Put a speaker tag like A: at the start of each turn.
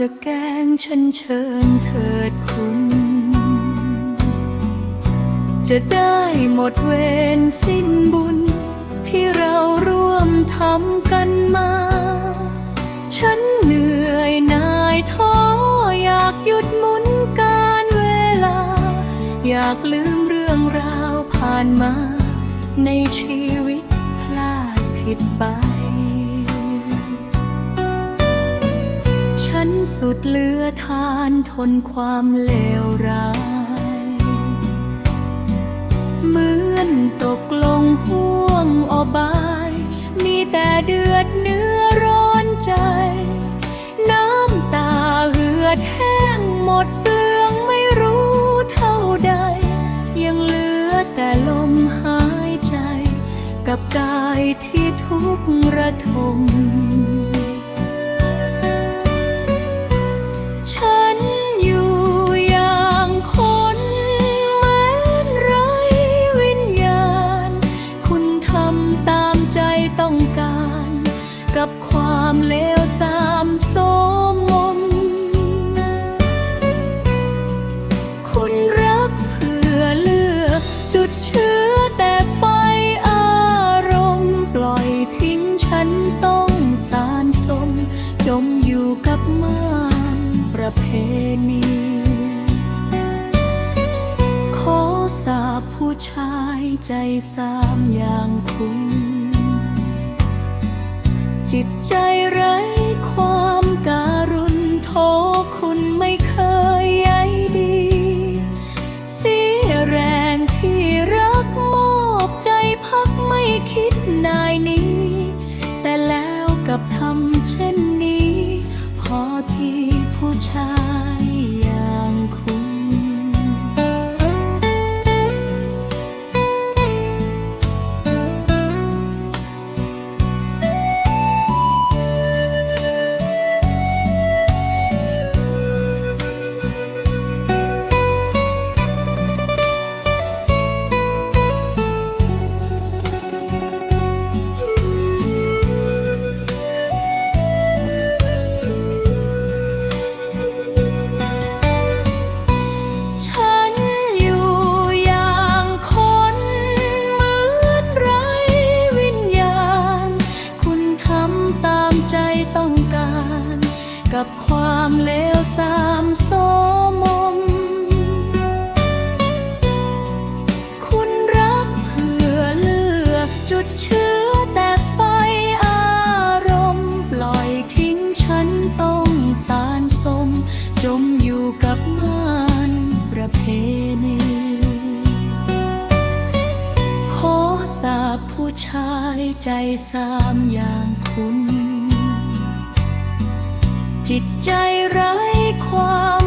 A: จะแกล้งฉันเชิญเถิดคุณ จะได้หมดเวรสิ้นบุญ ที่เราร่วมทำกันมา ฉันเหนื่อยนายท้ออยากหยุดหมุนการเวลา อยากลืมเรื่องราวผ่านมา ในชีวิตพลาดผิดไป สุดเหลือทานทนความเลวร้าย เหมือนตกลงห่วงอบาย มีแต่เดือดเนื้อร้อนใจ น้ำตาเหือดแห้งหมดเปลืองไม่รู้เท่าใด ยังเหลือแต่ลมหายใจ กับกายที่ทุกข์ระทม กับความเลวสามโสมมคุณรักเพื่อเลือกจุดเชื้อแต่ไฟอารมณ์ ปล่อยทิ้งฉันต้องสารสม จมอยู่กับม่านประเพณีขอสาผู้ชายใจสามอย่างคุณ จิตใจไร้ความการุณโทคุณไม่เคยใยดี เสียแรงที่รักมอบใจพักไม่คิดนายนี้ กับความเลวสามโสมม คุณรักเพื่อเลือกจุดเชื้อแต่ไฟอารมณ์ ปล่อยทิ้งฉันต้องสารสม จมอยู่กับม่านประเพณีขอสาบผู้ชายใจสามอย่างคุณ จิตใจไร้ความ